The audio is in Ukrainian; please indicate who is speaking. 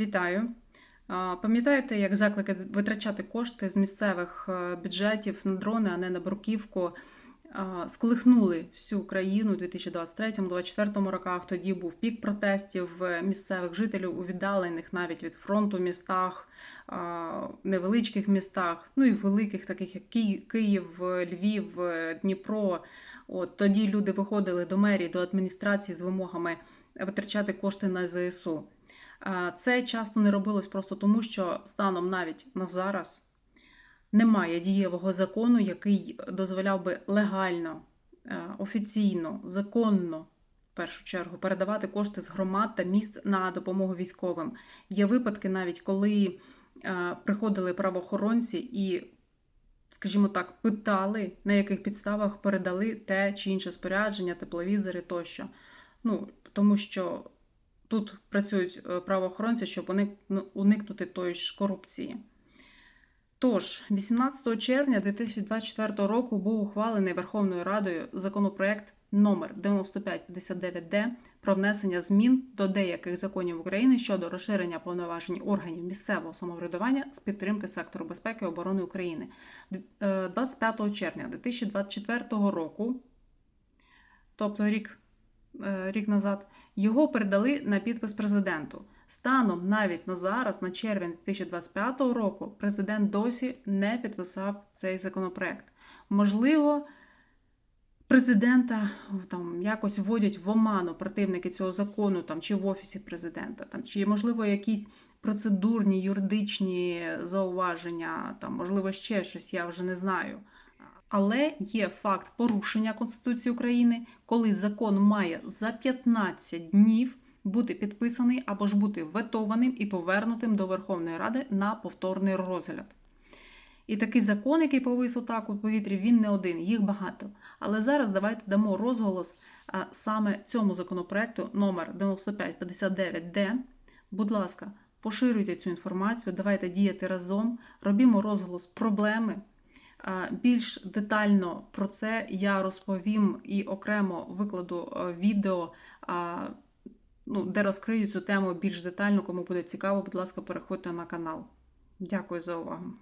Speaker 1: Вітаю. Пам'ятаєте, як заклики витрачати кошти з місцевих е, бюджетів на дрони, а не на бруківку, сколихнули всю країну у 2023-2024 роках. Тоді був пік протестів е, місцевих жителів у віддалених навіть від фронту містах, невеличких містах, ну і великих, таких як Київ, Львів, е, Дніпро. От тоді люди виходили до мерії, до адміністрації з вимогами витрачати кошти на ЗСУ. Це часто не робилось просто тому, що станом навіть на зараз немає дієвого закону, який дозволяв би легально, е, офіційно, законно. В першу чергу передавати кошти з громад та міст на допомогу військовим. Є випадки, навіть коли е, приходили правоохоронці і, скажімо так, питали, на яких підставах передали те чи інше спорядження, тепловізори тощо. Ну, тому що тут працюють е, правоохоронці, щоб ну, уникнути тої ж корупції. Тож, 18 червня 2024 року був ухвалений Верховною Радою законопроект номер 9559Д про внесення змін до деяких законів України щодо розширення повноважень органів місцевого самоврядування з підтримки сектору безпеки і оборони України. Е, 25 червня 2024 року, тобто рік, е, рік назад, його передали на підпис президенту. Станом навіть на зараз, на червень 2025 року, президент досі не підписав цей законопроект. Можливо, президента там якось вводять в оману противники цього закону, там чи в офісі президента, там чи можливо якісь процедурні юридичні зауваження, там можливо ще щось, я вже не знаю. Але є факт порушення Конституції України, коли закон має за 15 днів бути підписаний або ж бути ветованим і повернутим до Верховної Ради на повторний розгляд. І такий закон, який повис отак у повітрі, він не один, їх багато. Але зараз давайте дамо розголос саме цьому законопроекту номер 9559Д. Будь ласка, поширюйте цю інформацію, давайте діяти разом, робімо розголос проблеми. Більш детально про це я розповім і окремо викладу е, відео, ну, де розкрию цю тему більш детально. Кому буде цікаво, будь ласка, переходьте на канал. Дякую за увагу.